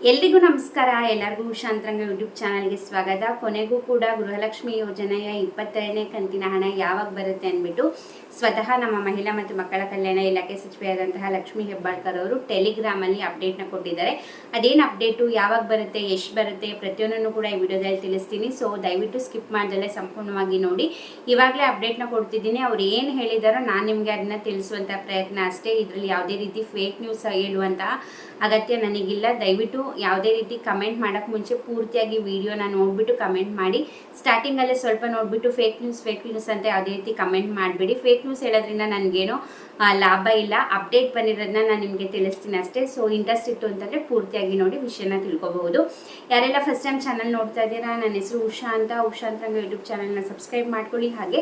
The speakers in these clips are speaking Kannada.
ಎಲ್ರಿಗೂ ನಮಸ್ಕಾರ. ಎಲ್ಲರಿಗೂ ಶಾಂತರಂಗ ಯೂಟ್ಯೂಬ್ ಚಾನಲ್ಗೆ ಸ್ವಾಗತ. ಕೊನೆಗೂ ಕೂಡ ಗೃಹಲಕ್ಷ್ಮಿ ಯೋಜನೆಯ ಇಪ್ಪತ್ತೆರಡನೇ ಕಂತಿನ ಹಣ ಯಾವಾಗ ಬರುತ್ತೆ ಅಂದ್ಬಿಟ್ಟು ಸ್ವತಃ ನಮ್ಮ ಮಹಿಳಾ ಮತ್ತು ಮಕ್ಕಳ ಕಲ್ಯಾಣ ಇಲಾಖೆ ಸಚಿವೆಯಾದಂತಹ ಲಕ್ಷ್ಮಿ ಹೆಬ್ಬಾಳ್ಕರ್ ಅವರು ಟೆಲಿಗ್ರಾಮಲ್ಲಿ ಅಪ್ಡೇಟ್ನ ಕೊಟ್ಟಿದ್ದಾರೆ. ಅದೇನು ಅಪ್ಡೇಟು, ಯಾವಾಗ ಬರುತ್ತೆ, ಎಷ್ಟು ಬರುತ್ತೆ ಪ್ರತಿಯೊಂದನ್ನು ಕೂಡ ಈ ವಿಡಿಯೋದಲ್ಲಿ ತಿಳಿಸ್ತೀನಿ. ಸೊ ದಯವಿಟ್ಟು ಸ್ಕಿಪ್ ಮಾಡದಲ್ಲೇ ಸಂಪೂರ್ಣವಾಗಿ ನೋಡಿ. ಇವಾಗಲೇ ಅಪ್ಡೇಟ್ನ ಕೊಡ್ತಿದ್ದೀನಿ. ಅವ್ರು ಏನು ಹೇಳಿದಾರೋ ನಾನು ನಿಮಗೆ ಅದನ್ನ ತಿಳಿಸುವಂಥ ಪ್ರಯತ್ನ ಅಷ್ಟೇ. ಇದರಲ್ಲಿ ಯಾವುದೇ ರೀತಿ ಫೇಕ್ ನ್ಯೂಸ್ ಹೇಳುವಂತಹ ಅಗತ್ಯ ನನಗಿಲ್ಲ. ದಯವಿಟ್ಟು ಯಾವುದೇ ರೀತಿ ಕಮೆಂಟ್ ಮಾಡೋಕ್ಕೆ ಮುಂಚೆ ಪೂರ್ತಿಯಾಗಿ ವಿಡಿಯೋನ ನೋಡಿಬಿಟ್ಟು ಕಮೆಂಟ್ ಮಾಡಿ. ಸ್ಟಾರ್ಟಿಂಗಲ್ಲೇ ಸ್ವಲ್ಪ ನೋಡಿಬಿಟ್ಟು ಫೇಕ್ ನ್ಯೂಸ್ ಫೇಕ್ ನ್ಯೂಸ್ ಅಂತ ಯಾವುದೇ ರೀತಿ ಕಮೆಂಟ್ ಮಾಡಬೇಡಿ. ಫೇಕ್ ನ್ಯೂಸ್ ಹೇಳೋದ್ರಿಂದ ನನಗೇನೋ ಲಾಭ ಇಲ್ಲ. ಅಪ್ಡೇಟ್ ಬಂದಿರೋದನ್ನ ನಾನು ನಿಮಗೆ ತಿಳಿಸ್ತೀನಿ ಅಷ್ಟೇ. ಸೊ ಇಂಟ್ರೆಸ್ಟ್ ಇತ್ತು ಅಂತಂದರೆ ಪೂರ್ತಿಯಾಗಿ ನೋಡಿ ವಿಷಯನ ತಿಳ್ಕೊಬಹುದು. ಯಾರೆಲ್ಲ ಫಸ್ಟ್ ಟೈಮ್ ಚಾನಲ್ ನೋಡ್ತಾ ಇದ್ದೀರಾ, ನನ್ನ ಹೆಸರು ಉಷಾ ಅಂತ. ಉಷಾ ಅಂತ ಯೂಟ್ಯೂಬ್ ಚಾನಲ್ನ ಸಬ್ಸ್ಕ್ರೈಬ್ ಮಾಡ್ಕೊಳ್ಳಿ. ಹಾಗೆ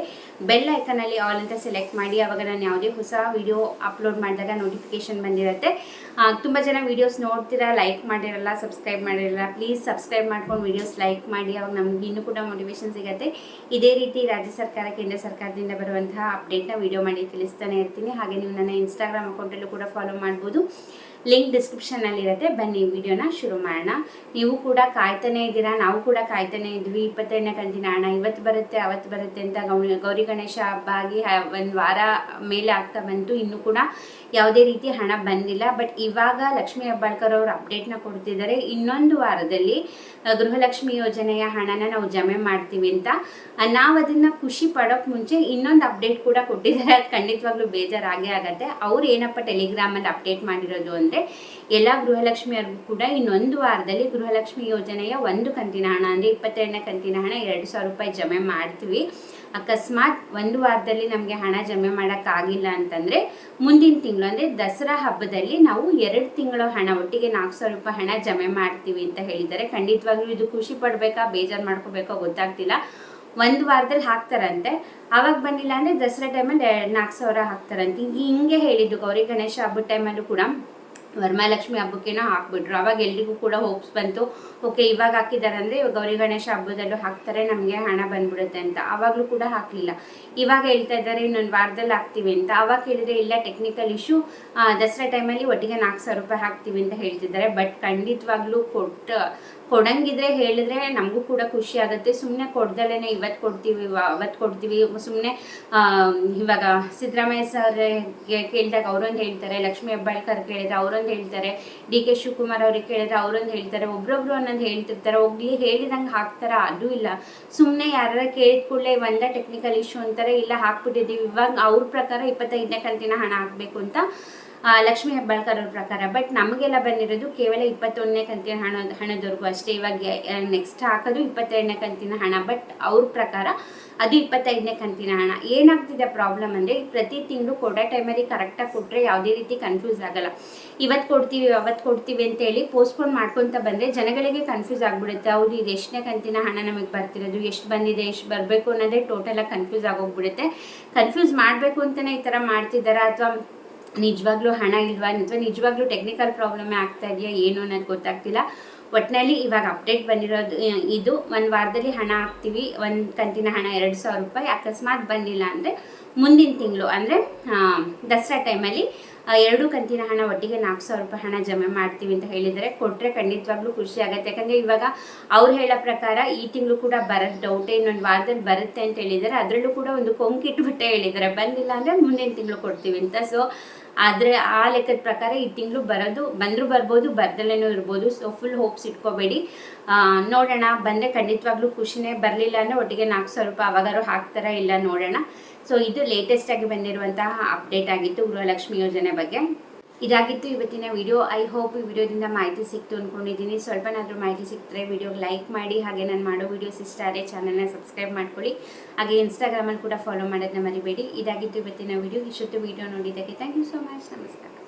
ಬೆಲ್ ಐಕನಲ್ಲಿ ಆಲ್ ಅಂತ ಸೆಲೆಕ್ಟ್ ಮಾಡಿ. ಅವಾಗ ನಾನು ಯಾವುದೇ ಹೊಸ ವಿಡಿಯೋ ಅಪ್ಲೋಡ್ ಮಾಡಿದಾಗ ನೋಟಿಫಿಕೇಶನ್ ಬಂದಿರುತ್ತೆ. ತುಂಬ ಜನ ವೀಡಿಯೋಸ್ ನೋಡ್ತೀರಾ ಲೈಕ್ ಮಾಡಿರಲ್ಲ ಸಬ್ಸ್ಕ್ರೈಬ್ ಮಾಡಿರಲ್ಲ ಪ್ಲೀಸ್ ಸಬ್ಸ್ಕ್ರೈಬ್ ಮಾಡ್ಕೊಂಡು ವೀಡಿಯೋಸ್ ಲೈಕ್ ಮಾಡಿ, ಅವಾಗ ನಮ್ಗೆ ಇನ್ನೂ ಕೂಡ ಮೋಟಿವೇಶನ್ ಸಿಗುತ್ತೆ. ಇದೇ ರೀತಿ ರಾಜ್ಯ ಸರ್ಕಾರ, ಕೇಂದ್ರ ಸರ್ಕಾರದಿಂದ ಬರುವಂತಹ ಅಪ್ಡೇಟ್ನ ವೀಡಿಯೋ ಮಾಡಿ ತಿಳಿಸ್ತಾನೆ ಇರ್ತೀನಿ. ಹಾಗೆ ನೀವು ನನ್ನ ಇನ್ಸ್ಟಾಗ್ರಾಮ್ ಅಕೌಂಟಲ್ಲೂ ಕೂಡ ಫಾಲೋ ಮಾಡ್ಬೋದು. ಲಿಂಕ್ ಡಿಸ್ಕ್ರಿಪ್ಷನ್ನಲ್ಲಿರುತ್ತೆ ಬನ್ನಿ ವಿಡಿಯೋನ ಶುರು ಮಾಡೋಣ. ನೀವು ಕೂಡ ಕಾಯ್ತಾನೆ ಇದ್ದೀರಾ? ನಾವು ಕೂಡ ಕಾಯ್ತಾನೇ ಇದ್ವಿ. ಇಪ್ಪತ್ತೆರಡನೇ ಕಂತಿನ ಹಣ ಇವತ್ತು ಬರುತ್ತೆ, ಅವತ್ತು ಬರುತ್ತೆ ಅಂತ ಗೌರಿ ಗೌರಿ ಗಣೇಶ ಹಬ್ಬ ಆಗಿ ಒಂದು ವಾರ ಮೇಲೆ ಆಗ್ತಾ ಬಂತು. ಇನ್ನೂ ಕೂಡ ಯಾವುದೇ ರೀತಿ ಹಣ ಬಂದಿಲ್ಲ. ಬಟ್ ಇವಾಗ ಲಕ್ಷ್ಮೀ ಹೆಬ್ಬಾಳ್ಕರ್ ಅವರು ಅಪ್ಡೇಟ್ನ ಕೊಡ್ತಿದ್ದಾರೆ. ಇನ್ನೊಂದು ವಾರದಲ್ಲಿ ಗೃಹಲಕ್ಷ್ಮಿ ಯೋಜನೆಯ ಹಣನ ನಾವು ಜಮೆ ಮಾಡ್ತೀವಿ ಅಂತ. ನಾವು ಅದನ್ನು ಖುಷಿ ಪಡೋಕ್ಕೆ ಮುಂಚೆ ಇನ್ನೊಂದು ಅಪ್ಡೇಟ್ ಕೂಡ ಕೊಟ್ಟಿದ್ದಾರೆ. ಅದು ಖಂಡಿತವಾಗ್ಲೂ ಬೇಜಾರಾಗೇ ಆಗುತ್ತೆ. ಅವ್ರು ಏನಪ್ಪ ಟೆಲಿಗ್ರಾಮಲ್ಲಿ ಅಪ್ಡೇಟ್ ಮಾಡಿರೋದು ಅಂದರೆ ಎಲ್ಲ ಗೃಹಲಕ್ಷ್ಮಿಯವ್ರಿಗೂ ಕೂಡ ಇನ್ನೊಂದು ವಾರದಲ್ಲಿ ಗೃಹಲಕ್ಷ್ಮಿ ಯೋಜನೆಯ ಒಂದು ಕಂತಿನ ಹಣ, ಅಂದರೆ ಇಪ್ಪತ್ತೆರಡನೇ ಕಂತಿನ ಹಣ ಎರಡು ಸಾವಿರ ರೂಪಾಯಿ ಜಮೆ ಮಾಡ್ತೀವಿ. ಅಕಸ್ಮಾತ್ ಒಂದು ವಾರದಲ್ಲಿ ನಮಗೆ ಹಣ ಜಮೆ ಮಾಡೋಕ್ಕಾಗಿಲ್ಲ ಅಂತಂದರೆ ಮುಂದಿನ ತಿಂಗಳು, ಅಂದರೆ ದಸರಾ ಹಬ್ಬದಲ್ಲಿ ನಾವು ಎರಡು ತಿಂಗಳ ಹಣ, ಒಟ್ಟಿಗೆ ನಾಲ್ಕು ಸಾವಿರ ರೂಪಾಯಿ ಹಣ ಜಮೆ ಮಾಡ್ತೀವಿ ಅಂತ ಹೇಳಿದ್ದಾರೆ. ಖಂಡಿತವಾಗ್ಲೂ ಇದು ಖುಷಿ ಪಡಬೇಕಾ, ಬೇಜಾರು ಮಾಡ್ಕೋಬೇಕಾ ಗೊತ್ತಾಗ್ತಿಲ್ಲ. ಒಂದು ವಾರದಲ್ಲಿ ಹಾಕ್ತಾರಂತೆ. ಆವಾಗ ಬಂದಿಲ್ಲ ಅಂದರೆ ದಸರಾ ಟೈಮಲ್ಲಿ ನಾಲ್ಕು ಸಾವಿರ ಹಾಕ್ತಾರಂತೆ. ಹಿಂಗೆ ಹೇಳಿದ್ದು ಗೌರಿ ಗಣೇಶ ಹಬ್ಬದ ಟೈಮಲ್ಲೂ ಕೂಡ ವರಮಹಾಲಕ್ಷ್ಮಿ ಹಬ್ಬಕ್ಕೇನೋ ಹಾಕ್ಬಿಟ್ರು. ಅವಾಗ ಎಲ್ರಿಗೂ ಕೂಡ ಹೋಪ್ಸ್ ಬಂತು. ಓಕೆ ಇವಾಗ ಹಾಕಿದ್ದಾರೆ ಅಂದರೆ ಗೌರಿ ಗಣೇಶ ಹಬ್ಬದಲ್ಲೂ ಹಾಕ್ತಾರೆ, ನಮಗೆ ಹಣ ಬಂದ್ಬಿಡುತ್ತೆ ಅಂತ. ಆವಾಗಲೂ ಕೂಡ ಹಾಕಲಿಲ್ಲ. ಇವಾಗ ಹೇಳ್ತಾ ಇದ್ದಾರೆ, ಇನ್ನೊಂದು ವಾರದಲ್ಲಿ ಹಾಕ್ತೀವಿ ಅಂತ. ಅವಾಗ ಹೇಳಿದ್ರೆ ಇಲ್ಲ ಟೆಕ್ನಿಕಲ್ ಇಶ್ಯೂ ದಸರಾ ಟೈಮಲ್ಲಿ ಒಟ್ಟಿಗೆ ನಾಲ್ಕು ಸಾವಿರ ರೂಪಾಯಿ ಹಾಕ್ತೀವಿ ಅಂತ ಹೇಳ್ತಿದ್ದಾರೆ. ಬಟ್ ಖಂಡಿತವಾಗ್ಲೂ ಕೊಟ್ಟ ಕೊಡಂಗಿದ್ರೆ ಹೇಳಿದ್ರೆ ನಮಗೂ ಕೂಡ ಖುಷಿ ಆಗುತ್ತೆ. ಸುಮ್ಮನೆ ಕೊಡ್ದಲೇನೆ ಇವತ್ತು ಕೊಡ್ತೀವಿ ಅವತ್ತು ಕೊಡ್ತೀವಿ. ಸುಮ್ಮನೆ ಇವಾಗ ಸಿದ್ದರಾಮಯ್ಯ ಸರ್ ಕೇಳಿದಾಗ ಅವರೊಂದು ಹೇಳ್ತಾರೆ, ಲಕ್ಷ್ಮೀ ಹೆಬ್ಬಾಳ್ಕರ್ ಕೇಳಿದ್ರೆ ಅವರೊಂದು ಹೇಳ್ತಾರೆ, ಡಿ ಕೆ ಶಿವಕುಮಾರ್ ಅವ್ರಿಗೆ ಕೇಳಿದ್ರೆ ಅವರೊಂದು ಹೇಳ್ತಾರೆ, ಒಬ್ರೊಬ್ರು ಅನ್ನೋದು ಹೇಳ್ತಿರ್ತಾರೆ. ಹೋಗ್ಲಿ, ಹೇಳಿದಂಗೆ ಹಾಕ್ತಾರ, ಅದು ಇಲ್ಲ. ಸುಮ್ಮನೆ ಯಾರ ಕೇಳಿದ ಕೂಡಲೇ ಒಂದ ಟೆಕ್ನಿಕಲ್ ಇಶ್ಯೂ ಅಂತಾರೆ, ಇಲ್ಲ ಹಾಕ್ಬಿಟ್ಟಿದ್ದೀವಿ. ಇವಾಗ ಅವ್ರ ಪ್ರಕಾರ ಇಪ್ಪತ್ತೈದನೇ ಕಂತಿನ ಹಣ ಹಾಕಬೇಕು ಅಂತ ಲಕ್ಷ್ಮೀ ಹೆಬ್ಬಾಳ್ಕರ್ ಅವ್ರ ಪ್ರಕಾರ. ಬಟ್ ನಮಗೆಲ್ಲ ಬಂದಿರೋದು ಕೇವಲ ಇಪ್ಪತ್ತೊಂದನೇ ಕಂತಿನ ಹಣ ಹಣದವರೆಗೂ ಅಷ್ಟೇ. ಇವಾಗ ನೆಕ್ಸ್ಟ್ ಹಾಕೋದು ಇಪ್ಪತ್ತೆರಡನೇ ಕಂತಿನ ಹಣ. ಬಟ್ ಅವ್ರ ಪ್ರಕಾರ ಅದು ಇಪ್ಪತ್ತೈದನೇ ಕಂತಿನ ಹಣ. ಏನಾಗ್ತಿದೆ ಪ್ರಾಬ್ಲಮ್ ಅಂದರೆ ಪ್ರತಿ ತಿಂಗಳು ಕೊಡೋ ಟೈಮಲ್ಲಿ ಕರೆಕ್ಟಾಗಿ ಕೊಟ್ಟರೆ ಯಾವುದೇ ರೀತಿ ಕನ್ಫ್ಯೂಸ್ ಆಗಲ್ಲ. ಇವತ್ತು ಕೊಡ್ತೀವಿ ಅವತ್ತು ಕೊಡ್ತೀವಿ ಅಂತೇಳಿ ಪೋಸ್ಟ್ಪೋನ್ ಮಾಡ್ಕೊತ ಬಂದರೆ ಜನಗಳಿಗೆ ಕನ್ಫ್ಯೂಸ್ ಆಗಿಬಿಡುತ್ತೆ. ಹೌದು, ಇದು ಎಷ್ಟನೇ ಕಂತಿನ ಹಣ ನಮಗೆ ಬರ್ತಿರೋದು? ಎಷ್ಟು ಬಂದಿದೆ, ಎಷ್ಟು ಬರಬೇಕು ಅನ್ನೋದೇ ಟೋಟಲಾಗಿ ಕನ್ಫ್ಯೂಸ್ ಆಗೋಗ್ಬಿಡುತ್ತೆ ಕನ್ಫ್ಯೂಸ್ ಮಾಡಬೇಕು ಅಂತಲೇ ಈ ಥರ ಮಾಡ್ತಿದ್ದಾರಾ. ಅಥವಾ ನಿಜವಾಗ್ಲೂ ಹಣ ಇಲ್ವಾ? ಅಥವಾ ನಿಜವಾಗ್ಲೂ ಟೆಕ್ನಿಕಲ್ ಪ್ರಾಬ್ಲಮ್ ಆಗ್ತಾ ಇದೆಯಾ, ಏನು ಅನ್ನೋದು ಗೊತ್ತಾಗ್ತಿಲ್ಲ. ಒಟ್ಟಿನಲ್ಲಿ ಇವಾಗ ಅಪ್ಡೇಟ್ ಬಂದಿರೋದು ಇದು ಒಂದು ವಾರದಲ್ಲಿ ಹಣ ಹಾಕ್ತೀವಿ, ಒಂದು ಕಂತಿನ ಹಣ ಎರಡು ಸಾವಿರ ರೂಪಾಯಿ. ಅಕಸ್ಮಾತ್ ಬಂದಿಲ್ಲ ಅಂದರೆ ಮುಂದಿನ ತಿಂಗಳು, ಅಂದರೆ ದಸರಾ ಟೈಮಲ್ಲಿ ಎರಡು ಕಂತಿನ ಹಣ ಒಟ್ಟಿಗೆ ನಾಲ್ಕು ಸಾವಿರ ರೂಪಾಯಿ ಹಣ ಜಮೆ ಮಾಡ್ತೀವಿ ಅಂತ ಹೇಳಿದರೆ ಕೊಟ್ಟರೆ ಖಂಡಿತವಾಗ್ಲೂ ಖುಷಿ ಆಗುತ್ತೆ. ಯಾಕಂದರೆ ಇವಾಗ ಅವ್ರು ಹೇಳೋ ಪ್ರಕಾರ ಈ ತಿಂಗಳು ಕೂಡ ಬರೋದು ಡೌಟೇ ಇನ್ನೊಂದು ವಾರದಲ್ಲಿ ಬರುತ್ತೆ ಅಂತ ಹೇಳಿದ್ದಾರೆ. ಅದರಲ್ಲೂ ಕೂಡ ಒಂದು ಕೊಂಕಿಟ್ಬಿಟ್ಟೆ ಹೇಳಿದ್ದಾರೆ. ಬಂದಿಲ್ಲ ಅಂದರೆ ಮುಂದಿನ ತಿಂಗಳು ಕೊಡ್ತೀವಿ ಅಂತ. ಸೊ ಆದರೆ ಆ ಲೆಕ್ಕದ ಪ್ರಕಾರ ಈ ತಿಂಗಳು ಬರೋದು, ಬಂದರೂ ಬರ್ಬೋದು ಬರ್ದಲೇನೂ ಇರ್ಬೋದು. ಸೊ ಫುಲ್ ಹೋಪ್ಸ್ ಇಟ್ಕೋಬೇಡಿ. ನೋಡೋಣ. ಬಂದರೆ ಖಂಡಿತವಾಗ್ಲೂ ಖುಷಿನೇ ಬರಲಿಲ್ಲ ಅಂದರೆ ಒಟ್ಟಿಗೆ ನಾಲ್ಕು ಸಾವಿರ ರೂಪಾಯಿ ಅವಾಗಾರು ಹಾಕ್ತಾರ ಇಲ್ಲ ನೋಡೋಣ. ಸೊ ಇದು ಲೇಟೆಸ್ಟಾಗಿ ಬಂದಿರುವಂತಹ ಅಪ್ಡೇಟ್ ಆಗಿತ್ತು ಗೃಹಲಕ್ಷ್ಮಿ ಯೋಜನೆ ಬಗ್ಗೆ. ಇದಾಗಿತ್ತು ಇವತ್ತಿನ ವಿಡಿಯೋ. ಐ ಹೋಪ್ ಈ ವಿಡಿಯೋದಿಂದ ಮಾಹಿತಿ ಸಿಕ್ತು ಅಂದ್ಕೊಂಡಿದ್ದೀನಿ ಸ್ವಲ್ಪನಾದರೂ ಮಾಹಿತಿ ಸಿಕ್ತರೆ ವಿಡಿಯೋಗೆ ಲೈಕ್ ಮಾಡಿ, ಹಾಗೆ ನಾನು ಮಾಡೋ ವಿಡಿಯೋಸ್ ಇಷ್ಟ ಆದರೆ ಚಾನಲ್ನ ಸಬ್ಸ್ಕ್ರೈಬ್ ಮಾಡ್ಕೊಳ್ಳಿ. ಹಾಗೆ ಇನ್ಸ್ಟಾಗ್ರಾಮಲ್ಲಿ ಕೂಡ ಫಾಲೋ ಮಾಡೋದನ್ನ ಮರಿಬೇಡಿ. ಇದಾಗಿತ್ತು ಇವತ್ತಿನ ವಿಡಿಯೋ. ಇಷ್ಟೊತ್ತು ವಿಡಿಯೋ ನೋಡಿದ್ದಕ್ಕೆ ಥ್ಯಾಂಕ್ ಯು ಸೋ ಮಚ್ ನಮಸ್ಕಾರ.